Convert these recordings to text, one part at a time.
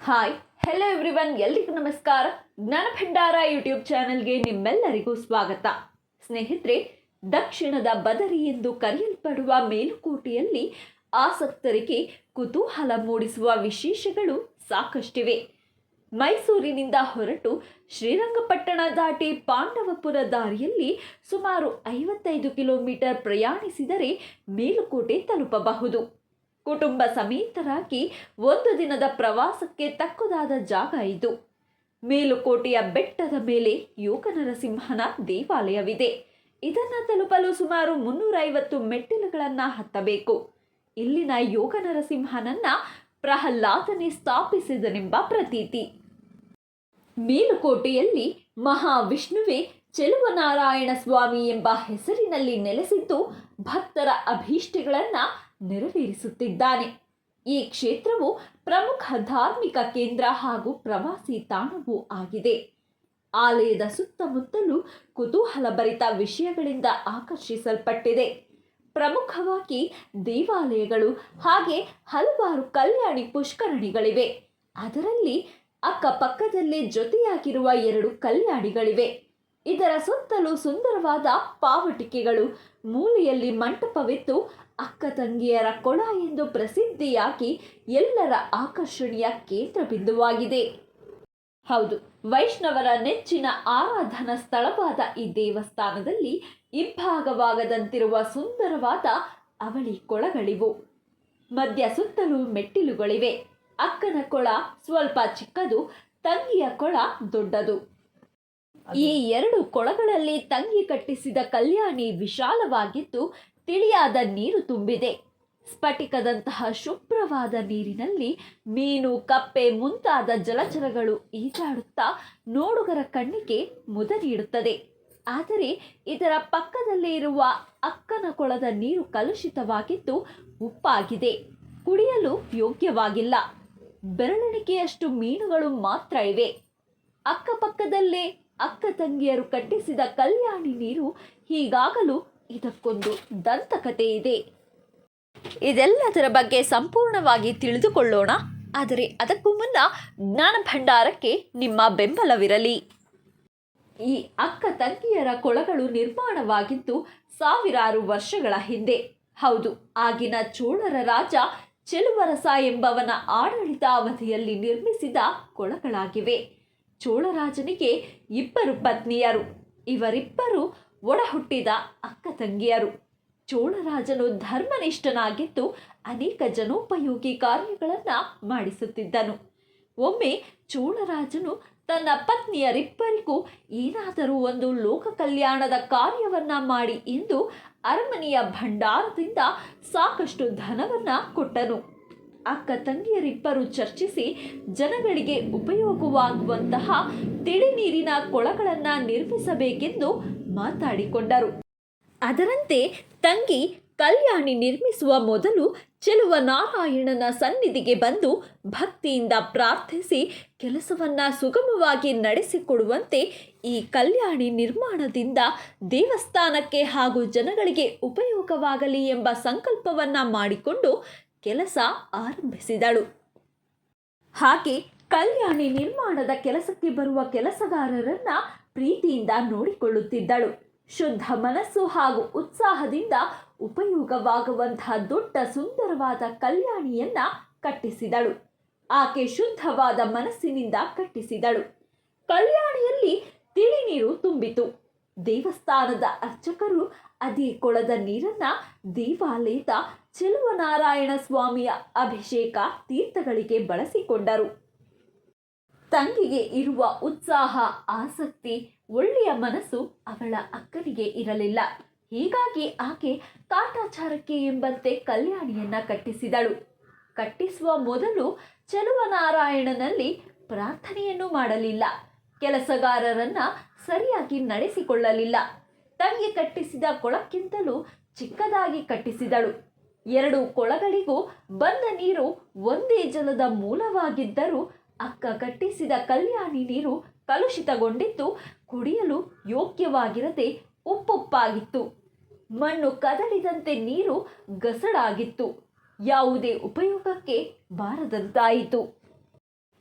Hi hello everyone ಎಲ್ರಿಗೂ ನಮಸ್ಕಾರ. ಜ್ಞಾನ ಭಂಡಾರ ಯೂಟ್ಯೂಬ್ ಚಾನೆಲ್ಗೆ ನಿಮ್ಮೆಲ್ಲರಿಗೂ ಸ್ವಾಗತ. ಸ್ನೇಹಿತರೆ, ದಕ್ಷಿಣದ ಬದರಿ ಎಂದು ಕರೆಯಲ್ಪಡುವ ಮೇಲುಕೋಟೆಯಲ್ಲಿ ಆಸಕ್ತರಿಗೆ ಕುತೂಹಲ ಮೂಡಿಸುವ ವಿಶೇಷಗಳು ಸಾಕಷ್ಟಿವೆ. ಮೈಸೂರಿನಿಂದ ಹೊರಟು ಶ್ರೀರಂಗಪಟ್ಟಣ ದಾಟಿ ಪಾಂಡವಪುರ ದಾರಿಯಲ್ಲಿ ಸುಮಾರು ಐವತ್ತೈದು ಕಿಲೋಮೀಟರ್ ಪ್ರಯಾಣಿಸಿದರೆ ಮೇಲುಕೋಟೆ ತಲುಪಬಹುದು. ಕುಟುಂಬ ಸಮೇತರಾಗಿ ಒಂದು ದಿನದ ಪ್ರವಾಸಕ್ಕೆ ತಕ್ಕುದಾದ ಜಾಗ ಇದು. ಮೇಲುಕೋಟೆಯ ಬೆಟ್ಟದ ಮೇಲೆ ಯೋಗ ನರಸಿಂಹನ ದೇವಾಲಯವಿದೆ. ಇದನ್ನು ತಲುಪಲು ಸುಮಾರು ಮುನ್ನೂರೈವತ್ತು ಮೆಟ್ಟಿಲುಗಳನ್ನು ಹತ್ತಬೇಕು. ಇಲ್ಲಿನ ಯೋಗ ನರಸಿಂಹನನ್ನ ಪ್ರಹ್ಲಾದನೆ ಸ್ಥಾಪಿಸಿದನೆಂಬ ಪ್ರತೀತಿ. ಮೇಲುಕೋಟೆಯಲ್ಲಿ ಮಹಾವಿಷ್ಣುವೆ ಚೆಲುವನಾರಾಯಣ ಸ್ವಾಮಿ ಎಂಬ ಹೆಸರಿನಲ್ಲಿ ನೆಲೆಸಿದ್ದು ಭಕ್ತರ ಅಭೀಷ್ಟಗಳನ್ನು ನೆರವೇರಿಸುತ್ತಿದ್ದಾನೆ. ಈ ಕ್ಷೇತ್ರವು ಪ್ರಮುಖ ಧಾರ್ಮಿಕ ಕೇಂದ್ರ ಹಾಗೂ ಪ್ರವಾಸಿ ತಾಣವೂ ಆಗಿದೆ. ಆಲಯದ ಸುತ್ತಮುತ್ತಲೂ ಕುತೂಹಲಭರಿತ ವಿಷಯಗಳಿಂದ ಆಕರ್ಷಿಸಲ್ಪಟ್ಟಿದೆ. ಪ್ರಮುಖವಾಗಿ ದೇವಾಲಯಗಳು ಹಾಗೆ ಹಲವಾರು ಕಲ್ಯಾಣಿ ಪುಷ್ಕರಣಿಗಳಿವೆ. ಅದರಲ್ಲಿ ಅಕ್ಕಪಕ್ಕದಲ್ಲೇ ಜೊತೆಯಾಗಿರುವ ಎರಡು ಕಲ್ಯಾಣಿಗಳಿವೆ. ಇದರ ಸುತ್ತಲೂ ಸುಂದರವಾದ ಪಾವಟಿಕೆಗಳು ಮೂಲೆಯಲ್ಲಿ ಮಂಟಪವಿದ್ದು ಅಕ್ಕ ತಂಗಿಯರ ಕೊಳ ಎಂದು ಪ್ರಸಿದ್ಧಿಯಾಗಿ ಎಲ್ಲರ ಆಕರ್ಷಣೆಯ ಕೇಂದ್ರ ಬಿಂದುವಾಗಿದೆ. ಹೌದು, ವೈಷ್ಣವರ ನೆಚ್ಚಿನ ಆರಾಧನಾ ಸ್ಥಳವಾದ ಈ ದೇವಸ್ಥಾನದಲ್ಲಿ ಇಬ್ಬಾಗವಾಗದಂತಿರುವ ಸುಂದರವಾದ ಅವಳಿ ಕೊಳಗಳಿವು. ಮಧ್ಯ ಸುತ್ತಲೂ ಮೆಟ್ಟಿಲುಗಳಿವೆ. ಅಕ್ಕನ ಕೊಳ ಸ್ವಲ್ಪ ಚಿಕ್ಕದು, ತಂಗಿಯ ಕೊಳ ದೊಡ್ಡದು. ಈ ಎರಡು ಕೊಳಗಳಲ್ಲಿ ತಂಗಿ ಕಟ್ಟಿಸಿದ ಕಲ್ಯಾಣಿ ವಿಶಾಲವಾಗಿದ್ದು ತಿಳಿಯಾದ ನೀರು ತುಂಬಿದೆ. ಸ್ಫಟಿಕದಂತಹ ಶುಭ್ರವಾದ ನೀರಿನಲ್ಲಿ ಮೀನು, ಕಪ್ಪೆ ಮುಂತಾದ ಜಲಚರಗಳು ಈಜಾಡುತ್ತಾ ನೋಡುಗರ ಕಣ್ಣಿಗೆ ಮುದ ನೀಡುತ್ತದೆ. ಆದರೆ ಇದರ ಪಕ್ಕದಲ್ಲೇ ಇರುವ ಅಕ್ಕನ ಕೊಳದ ನೀರು ಕಲುಷಿತವಾಗಿದ್ದು ಉಪ್ಪಾಗಿದೆ. ಕುಡಿಯಲು ಯೋಗ್ಯವಾಗಿಲ್ಲ. ಬೆರಳೆಣಿಕೆಯಷ್ಟು ಮೀನುಗಳು ಮಾತ್ರ ಇವೆ. ಅಕ್ಕಪಕ್ಕದಲ್ಲೇ ಅಕ್ಕ ತಂಗಿಯರು ಕಟ್ಟಿಸಿದ ಕಲ್ಯಾಣಿ ನೀರು ಹೀಗಾಗಲು ಇದಕ್ಕೊಂದು ದಂತಕತೆ ಇದೆ. ಇದೆಲ್ಲದರ ಬಗ್ಗೆ ಸಂಪೂರ್ಣವಾಗಿ ತಿಳಿದುಕೊಳ್ಳೋಣ. ಆದರೆ ಅದಕ್ಕೂ ಮುನ್ನ ಜ್ಞಾನ ಭಂಡಾರಕ್ಕೆ ನಿಮ್ಮ ಬೆಂಬಲವಿರಲಿ. ಈ ಅಕ್ಕ ತಂಗಿಯರ ಕೊಳಗಳು ನಿರ್ಮಾಣವಾಗಿದ್ದು ಸಾವಿರಾರು ವರ್ಷಗಳ ಹಿಂದೆ. ಹೌದು, ಆಗಿನ ಚೋಳರ ರಾಜ ಚೆಲುವರಸ ಎಂಬವನ ಆಡಳಿತಾವಧಿಯಲ್ಲಿ ನಿರ್ಮಿಸಿದ ಕೊಳಗಳಾಗಿವೆ. ಚೋಳರಾಜನಿಗೆ ಇಬ್ಬರು ಪತ್ನಿಯರು. ಇವರಿಬ್ಬರು ಒಡ ಹುಟ್ಟಿದ ಅಕ್ಕ ತಂಗಿಯರು. ಚೋಳರಾಜನು ಧರ್ಮನಿಷ್ಠನಾಗಿದ್ದು ಅನೇಕ ಜನೋಪಯೋಗಿ ಕಾರ್ಯಗಳನ್ನು ಮಾಡಿಸುತ್ತಿದ್ದನು. ಒಮ್ಮೆ ಚೋಳರಾಜನು ತನ್ನ ಪತ್ನಿಯರಿಬ್ಬರಿಗೂ ಏನಾದರೂ ಒಂದು ಲೋಕ ಕಲ್ಯಾಣದ ಕಾರ್ಯವನ್ನ ಮಾಡಿ ಎಂದು ಅರಮನೆಯ ಭಂಡಾರದಿಂದ ಸಾಕಷ್ಟು ಧನವನ್ನ ಕೊಟ್ಟನು. ಅಕ್ಕ ತಂಗಿಯರಿಬ್ಬರು ಚರ್ಚಿಸಿ ಜನಗಳಿಗೆ ಉಪಯೋಗವಾಗುವಂತಹ ತಿಳಿ ನೀರಿನ ಕೊಳಗಳನ್ನು ನಿರ್ಮಿಸಬೇಕೆಂದು ಮಾತಾಡಿಕೊಂಡರು. ಅದರಂತೆ ತಂಗಿ ಕಲ್ಯಾಣಿ ನಿರ್ಮಿಸುವ ಮೊದಲು ಚೆಲುವ ನಾರಾಯಣನ ಸನ್ನಿಧಿಗೆ ಬಂದು ಭಕ್ತಿಯಿಂದ ಪ್ರಾರ್ಥಿಸಿ ಕೆಲಸವನ್ನ ಸುಗಮವಾಗಿ ನಡೆಸಿಕೊಡುವಂತೆ ಈ ಕಲ್ಯಾಣಿ ನಿರ್ಮಾಣದಿಂದ ದೇವಸ್ಥಾನಕ್ಕೆ ಹಾಗೂ ಜನಗಳಿಗೆ ಉಪಯೋಗವಾಗಲಿ ಎಂಬ ಸಂಕಲ್ಪವನ್ನ ಮಾಡಿಕೊಂಡು ಕೆಲಸ ಆರಂಭಿಸಿದಳು. ಹಾಗೆ ಕಲ್ಯಾಣಿ ನಿರ್ಮಾಣದ ಕೆಲಸಕ್ಕೆ ಬರುವ ಕೆಲಸಗಾರರನ್ನ ಪ್ರೀತಿಯಿಂದ ನೋಡಿಕೊಳ್ಳುತ್ತಿದ್ದಳು. ಶುದ್ಧ ಮನಸ್ಸು ಹಾಗೂ ಉತ್ಸಾಹದಿಂದ ಉಪಯೋಗವಾಗುವಂತಹ ದೊಡ್ಡ ಸುಂದರವಾದ ಕಲ್ಯಾಣಿಯನ್ನ ಕಟ್ಟಿಸಿದಳು. ಆಕೆ ಶುದ್ಧವಾದ ಮನಸ್ಸಿನಿಂದ ಕಟ್ಟಿಸಿದಳು. ಕಲ್ಯಾಣಿಯಲ್ಲಿ ತಿಳಿನೀರು ತುಂಬಿತು. ದೇವಸ್ಥಾನದ ಅರ್ಚಕರು ಅದೇ ಕೊಳದ ನೀರನ್ನ ದೇವಾಲಯದ ಚೆಲುವನಾರಾಯಣ ಸ್ವಾಮಿಯ ಅಭಿಷೇಕ ತೀರ್ಥಗಳಿಗೆ ಬಳಸಿಕೊಂಡರು. ತಂಗಿಗೆ ಇರುವ ಉತ್ಸಾಹ, ಆಸಕ್ತಿ, ಒಳ್ಳೆಯ ಮನಸ್ಸು ಅವಳ ಅಕ್ಕನಿಗೆ ಇರಲಿಲ್ಲ. ಹೀಗಾಗಿ ಆಕೆ ಕಾಟಾಚಾರಕ್ಕೆ ಎಂಬಂತೆ ಕಲ್ಯಾಣಿಯನ್ನ ಕಟ್ಟಿಸಿದಳು. ಕಟ್ಟಿಸುವ ಮೊದಲು ಚಲುವನಾರಾಯಣನಲ್ಲಿ ಪ್ರಾರ್ಥನೆಯನ್ನು ಮಾಡಲಿಲ್ಲ. ಕೆಲಸಗಾರರನ್ನ ಸರಿಯಾಗಿ ನಡೆಸಿಕೊಳ್ಳಲಿಲ್ಲ. ತಂಗಿ ಕಟ್ಟಿಸಿದ ಕೊಳಕ್ಕಿಂತಲೂ ಚಿಕ್ಕದಾಗಿ ಕಟ್ಟಿಸಿದಳು. ಎರಡು ಕೊಳಗಳಿಗೂ ಬಂದ ನೀರು ಒಂದೇ ಜಲದ ಮೂಲವಾಗಿದ್ದರೂ ಅಕ್ಕ ಕಟ್ಟಿಸಿದ ಕಲ್ಯಾಣಿ ನೀರು ಕಲುಷಿತಗೊಂಡಿದ್ದು ಕುಡಿಯಲು ಯೋಗ್ಯವಾಗಿರದೆ ಉಪ್ಪುಪ್ಪಾಗಿತ್ತು. ಮಣ್ಣು ಕದಲಿದಂತೆ ನೀರು ಗಸಡಾಗಿತ್ತು. ಯಾವುದೇ ಉಪಯೋಗಕ್ಕೆ ಬಾರದಂತಾಯಿತು.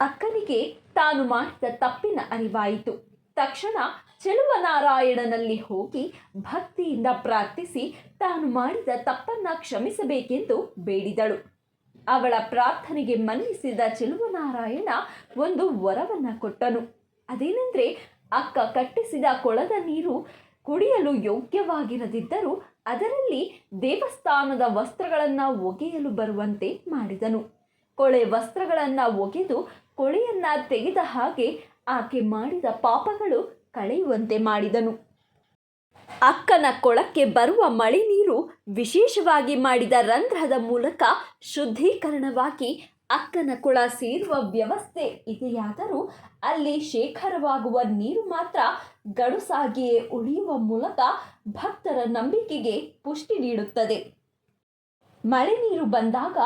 ಅಕ್ಕನಿಗೆ ತಾನು ಮಾಡಿದ ತಪ್ಪಿನ ಅರಿವಾಯಿತು. ತಕ್ಷಣ ಚೆಲುವನಾರಾಯಣನಲ್ಲಿ ಹೋಗಿ ಭಕ್ತಿಯಿಂದ ಪ್ರಾರ್ಥಿಸಿ ತಾನು ಮಾಡಿದ ತಪ್ಪನ್ನ ಕ್ಷಮಿಸಬೇಕೆಂದು ಬೇಡಿದಳು. ಅವಳ ಪ್ರಾರ್ಥನೆಗೆ ಮನ್ನಿಸಿದ ಚೆಲುವನಾರಾಯಣ ಒಂದು ವರವನ್ನ ಕೊಟ್ಟನು. ಅದೇನೆಂದರೆ, ಅಕ್ಕ ಕಟ್ಟಿಸಿದ ಕೊಳದ ನೀರು ಕುಡಿಯಲು ಯೋಗ್ಯವಾಗಿರದಿದ್ದರೂ ಅದರಲ್ಲಿ ದೇವಸ್ಥಾನದ ವಸ್ತ್ರಗಳನ್ನು ಒಗೆಯಲು ಬರುವಂತೆ ಮಾಡಿದನು. ಕೊಳೆ ವಸ್ತ್ರಗಳನ್ನು ಒಗೆದು ಕೊಳೆಯನ್ನು ತೆಗೆದ ಹಾಗೆ ಆಕೆ ಮಾಡಿದ ಪಾಪಗಳು ಕಳೆಯುವಂತೆ ಮಾಡಿದನು. ಅಕ್ಕನ ಕೊಳಕ್ಕೆ ಬರುವ ಮಳೆ ನೀರು ವಿಶೇಷವಾಗಿ ಮಾಡಿದ ರಂಧ್ರದ ಮೂಲಕ ಶುದ್ಧೀಕರಣವಾಗಿ ಅಕ್ಕನ ಕೊಳ ಸೇರುವ ವ್ಯವಸ್ಥೆ ಇದೆಯಾದರೂ ಅಲ್ಲಿ ಶೇಖರವಾಗುವ ನೀರು ಮಾತ್ರ ಗಡುಸಾಗಿಯೇ ಉಳಿಯುವ ಮೂಲಕ ಭಕ್ತರ ನಂಬಿಕೆಗೆ ಪುಷ್ಟಿ ನೀಡುತ್ತದೆ. ಮಳೆ ನೀರು ಬಂದಾಗ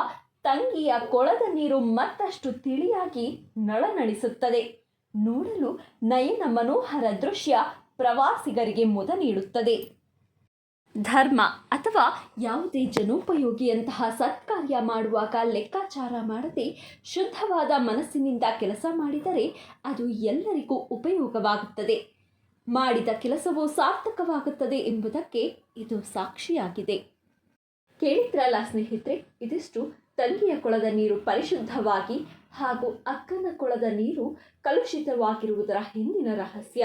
ತಂಗಿಯ ಕೊಳದ ನೀರು ಮತ್ತಷ್ಟು ತಿಳಿಯಾಗಿ ನಳನಳಿಸುತ್ತದೆ. ನೋಡಲು ನಯನ ಮನೋಹರ ದೃಶ್ಯ ಪ್ರವಾಸಿಗರಿಗೆ ಮುದ ನೀಡುತ್ತದೆ. ಧರ್ಮ ಅಥವಾ ಯಾವುದೇ ಜನೋಪಯೋಗಿಯಂತಹ ಸತ್ಕಾರ್ಯ ಮಾಡುವಾಗ ಲೆಕ್ಕಾಚಾರ ಮಾಡದೆ ಶುದ್ಧವಾದ ಮನಸ್ಸಿನಿಂದ ಕೆಲಸ ಮಾಡಿದರೆ ಅದು ಎಲ್ಲರಿಗೂ ಉಪಯೋಗವಾಗುತ್ತದೆ. ಮಾಡಿದ ಕೆಲಸವು ಸಾರ್ಥಕವಾಗುತ್ತದೆ ಎಂಬುದಕ್ಕೆ ಇದು ಸಾಕ್ಷಿಯಾಗಿದೆ. ಕೇಳಿದ್ರಲ್ಲ ಸ್ನೇಹಿತರೆ, ಇದಿಷ್ಟು ತಂಗಿಯ ಕೊಳದ ನೀರು ಪರಿಶುದ್ಧವಾಗಿ ಹಾಗೂ ಅಕ್ಕನ ಕೊಳದ ನೀರು ಕಲುಷಿತವಾಗಿರುವುದರ ಹಿಂದಿನ ರಹಸ್ಯ.